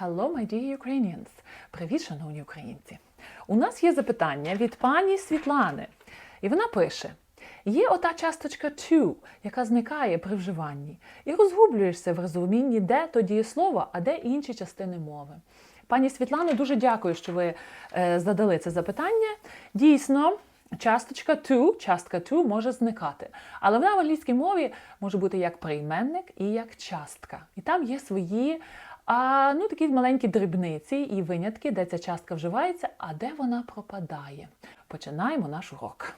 Hello, my dear Ukrainians! Привіт, шановні українці! У нас є запитання від пані Світлани, і вона пише: є ота часточка to, яка зникає при вживанні, і розгублюєшся в розумінні, де то дієслово, а де інші частини мови. Пані Світлано, дуже дякую, що ви е, задали це запитання. Дійсно, часточка to, частка to може зникати. Але вона в англійській мові може бути як прийменник і як частка. І там є свої а, ну, такі маленькі дрібниці і винятки, де ця частка вживається, а де вона пропадає. Починаємо наш урок.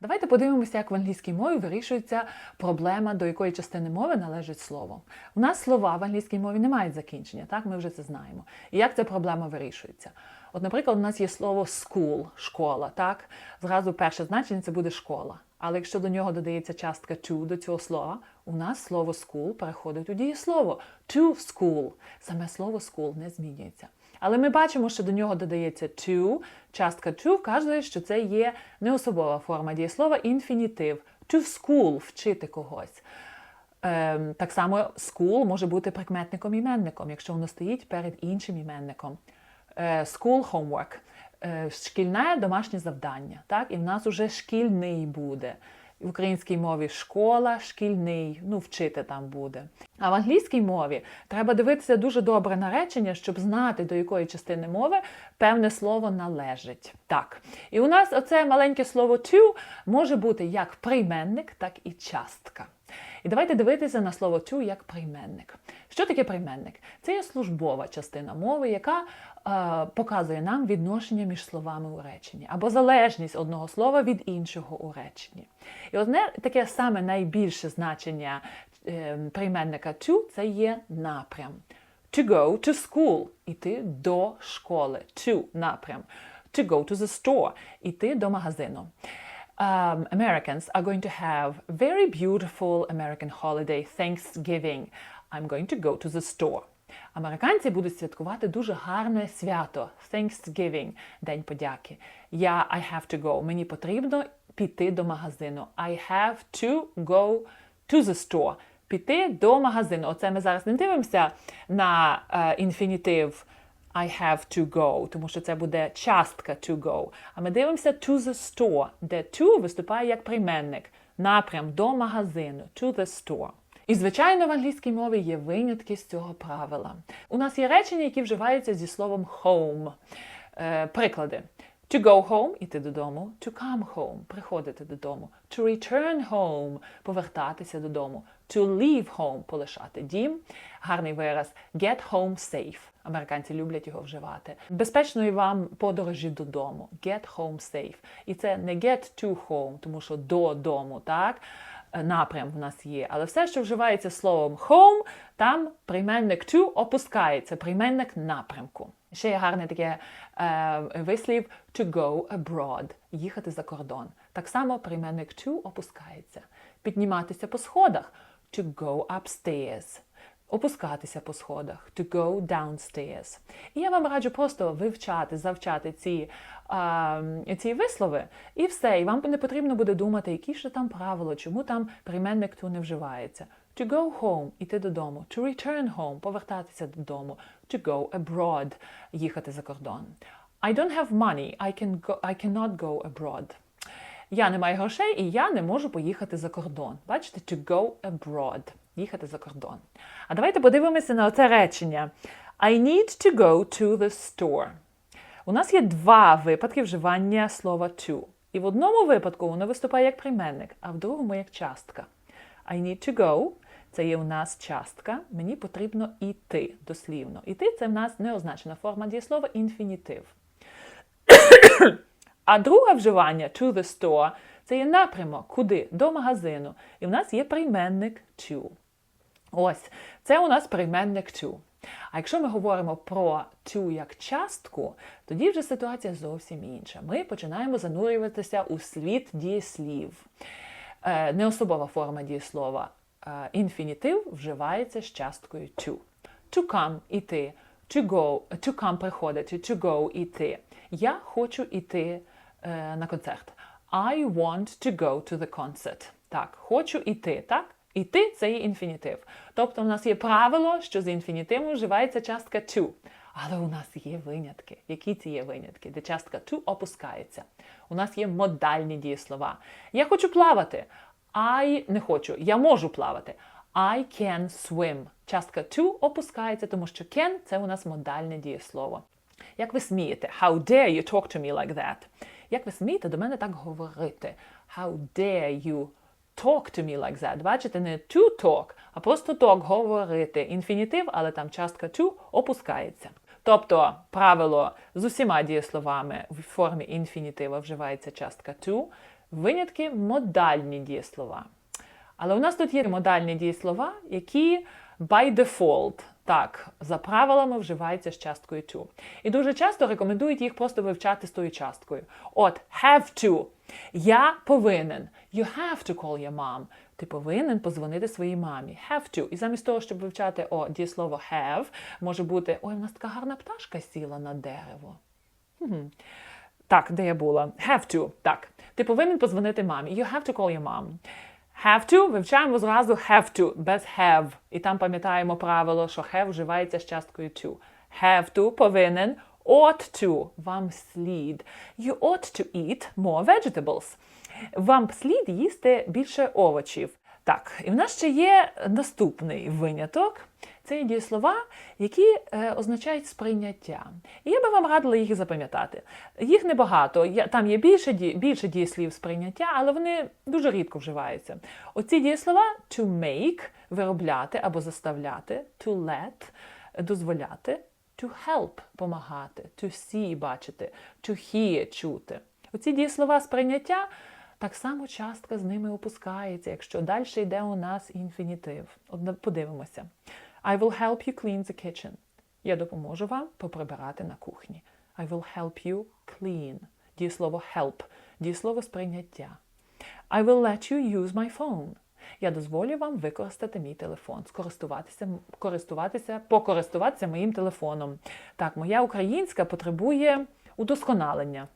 Давайте подивимося, як в англійській мові вирішується проблема, до якої частини мови належить слово. У нас слова в англійській мові не мають закінчення, так ми вже це знаємо. І як ця проблема вирішується? От, наприклад, у нас є слово school, школа, так? Зразу перше значення це буде школа. Але якщо до нього додається частка to до цього слова, у нас слово school переходить у дієслово to school. Саме слово school не змінюється. Але ми бачимо, що до нього додається to, частка to вказує, що це є неособова форма дієслова, інфінітив. To school вчити когось. Ем, так само school може бути прикметником-іменником, якщо воно стоїть перед іншим іменником. Е, school homework шкільне домашнє завдання. Так? І в нас уже шкільний буде. В українській мові школа, шкільний, ну, вчити там буде. А в англійській мові треба дивитися дуже добре на речення, щоб знати, до якої частини мови певне слово належить. Так. І у нас оце маленьке слово to може бути як прийменник, так і частка. І давайте дивитися на слово to як прийменник. Що таке прийменник? Це є службова частина мови, яка е, показує нам відношення між словами у реченні, або залежність одного слова від іншого у реченні. І одне таке саме найбільше значення е, прийменника to це є напрям. To go to school іти до школи. To напрям. To go to the store іти до магазину. Um, Americans are going to have very beautiful American holiday Thanksgiving. I'm going to go to the store. Американці будуть святкувати дуже гарне свято Thanksgiving, День подяки. Я I have to go. Мені потрібно піти до магазину. I have to go to the store. Піти до магазину. Оце ми зараз не дивимося на е, інфінітив I have to go, тому що це буде частка to go. А ми дивимося to the store, де to виступає як прийменник, напрям до магазину, to the store. І, звичайно, в англійській мові є винятки з цього правила. У нас є речення, які вживаються зі словом home. Е, приклади. To go home іти додому, to come home приходити додому, to return home повертатися додому, to leave home полишати дім. Гарний вираз get home safe. Американці люблять його вживати. Безпечної вам подорожі додому. Get home safe. І це не get to home, тому що додому, так? Напрям в нас є. Але все, що вживається словом home, там прийменник to опускається, прийменник напрямку. Ще є гарний таке е, вислів to go abroad, їхати за кордон. Так само прийменник to опускається. Підніматися по сходах to go upstairs. Опускатися по сходах, to go downstairs. І я вам раджу просто вивчати, завчати ці, а, ці вислови, і все. І вам не потрібно буде думати, які ж там правила, чому там прийменник to не вживається. To go home іти додому, to return home повертатися додому, to go abroad їхати за кордон. I don't have money, I, can go, I cannot go abroad. Я не маю грошей і я не можу поїхати за кордон. Бачите, to go abroad їхати за кордон. А давайте подивимося на це речення. I need to go to the store. У нас є два випадки вживання слова to. І в одному випадку воно виступає як прийменник, а в другому як частка. I need to go це є у нас частка. Мені потрібно іти дослівно. Іти це в нас неозначена форма дієслова інфінітив. А друге вживання to the store це є напрямок, куди? До магазину. І в нас є прийменник to. Ось, це у нас прийменник to. А якщо ми говоримо про to як частку, тоді вже ситуація зовсім інша. Ми починаємо занурюватися у світ дієслів. Е, неособова форма дієслова. Інфінітив вживається з часткою to. To come – іти. To go, to come – приходити. To go – іти. Я хочу іти е, на концерт. I want to go to the concert. Так, хочу іти, так? І ти це є інфінітив. Тобто, у нас є правило, що з інфінітивом вживається частка to. Але у нас є винятки. Які ці є винятки? Де частка to опускається. У нас є модальні дієслова. Я хочу плавати. I не хочу. Я можу плавати. I can swim. Частка to опускається, тому що can це у нас модальне дієслово. Як ви смієте? How dare you talk to me like that? Як ви смієте до мене так говорити? How dare you talk to me like that? Бачите, не to talk, а просто talk говорити. Інфінітив, але там частка to опускається. Тобто правило з усіма дієсловами в формі інфінітива вживається частка to, винятки модальні дієслова. Але у нас тут є модальні дієслова, які by default, так, за правилами вживаються з часткою to. І дуже часто рекомендують їх просто вивчати з тою часткою. От, have to. Я повинен. You have to call your mom. Ти повинен позвонити своїй мамі. Have to. І замість того, щоб вивчати о, дієслово have, може бути ой, у нас така гарна пташка сіла на дерево. Хм. Так, де я була? Have to. Так. Ти повинен позвонити мамі. You have to call your mom. Have to вивчаємо зразу have to, без have. І там пам'ятаємо правило, що have вживається з часткою to. Have to повинен. Ought to вам слід. You ought to eat more vegetables. Вам слід їсти більше овочів. Так, і в нас ще є наступний виняток. Це є дієслова, які е, означають сприйняття. І я би вам радила їх запам'ятати. Їх небагато. Там є більше, більше дієслів сприйняття, але вони дуже рідко вживаються. Оці дієслова to make виробляти або заставляти, to let дозволяти, to help помагати, to see бачити, to hear чути. Оці дієслова сприйняття. Так само частка з ними опускається, якщо далі йде у нас інфінітив. От подивимося. I will help you clean the kitchen. Я допоможу вам поприбирати на кухні. I will help you clean. Дієслово help. Дієслово сприйняття. I will let you use my phone. Я дозволю вам використати мій телефон, скористуватися, користуватися, покористуватися моїм телефоном. Так, моя українська потребує удосконалення.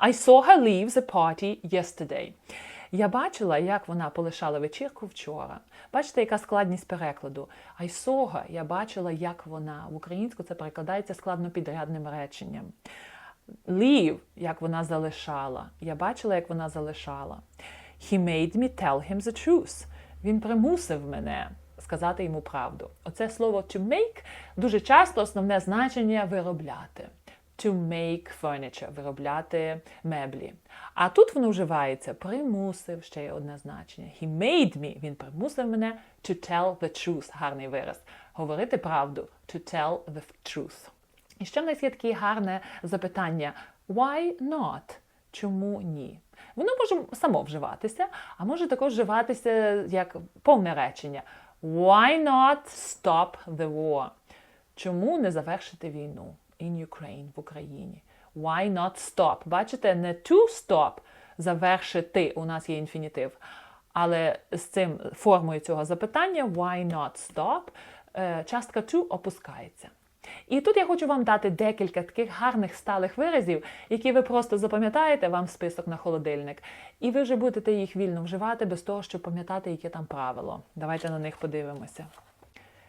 I saw her leave the party yesterday. Я бачила, як вона полишала вечірку вчора. Бачите, яка складність перекладу. Saw. Я бачила, як вона. В українську це перекладається складнопідрядним реченням. Leave, як вона залишала. Я бачила, як вона залишала. He made me tell him the truth. Він примусив мене сказати йому правду. Оце слово to make дуже часто основне значення виробляти to make furniture, виробляти меблі. А тут воно вживається примусив, ще є одне значення. He made me, він примусив мене to tell the truth, гарний вираз. Говорити правду, to tell the truth. І ще в нас є таке гарне запитання: why not? Чому ні? Воно може само вживатися, а може також вживатися як повне речення. Why not stop the war? Чому не завершити війну? In Ukraine, в Україні. Why not stop? Бачите, не to stop завершити, у нас є інфінітив. Але з цим формою цього запитання why not stop, е, частка to опускається. І тут я хочу вам дати декілька таких гарних сталих виразів, які ви просто запам'ятаєте вам список на холодильник, і ви вже будете їх вільно вживати без того, щоб пам'ятати, яке там правило. Давайте на них подивимося.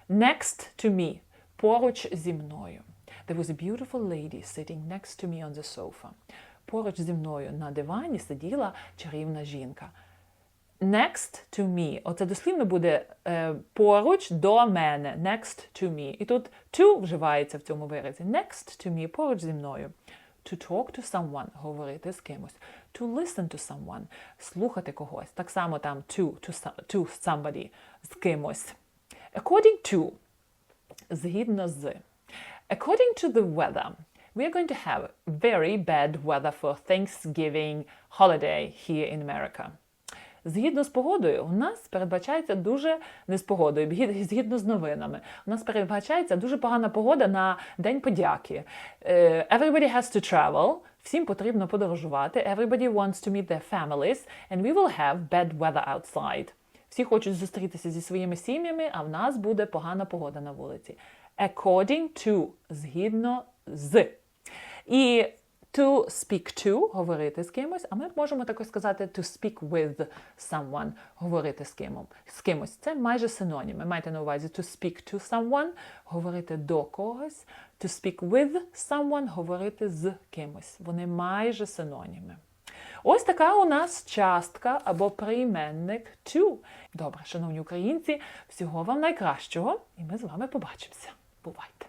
Next to me. Поруч зі мною. There was a beautiful lady sitting next to me on the sofa. Поруч зі мною на дивані сиділа чарівна жінка. Next to me. Оце дослівно буде е, поруч до мене. Next to me. І тут to вживається в цьому виразі. Next to me, поруч зі мною. To talk to someone говорити з кимось. To listen to someone слухати когось. Так само там to, to, to somebody з кимось. According to згідно з. According to the weather, we are going to have very bad weather for Thanksgiving holiday here in America. Згідно з погодою, у нас передбачається дуже не з погодою, згідно з новинами. У нас передбачається дуже погана погода на День подяки. Everybody has to travel. Всім потрібно подорожувати. Everybody wants to meet their families, and we will have bad weather outside. Всі хочуть зустрітися зі своїми сім'ями, а в нас буде погана погода на вулиці according to, згідно з. І To speak to говорити з кимось, а ми можемо також сказати to speak with someone говорити з кимом, з кимось. Це майже синоніми. Майте на увазі to speak to someone говорити до когось, to speak with someone говорити з кимось. Вони майже синоніми. Ось така у нас частка або прийменник to. Добре, шановні українці, всього вам найкращого, і ми з вами побачимося. Бувайте!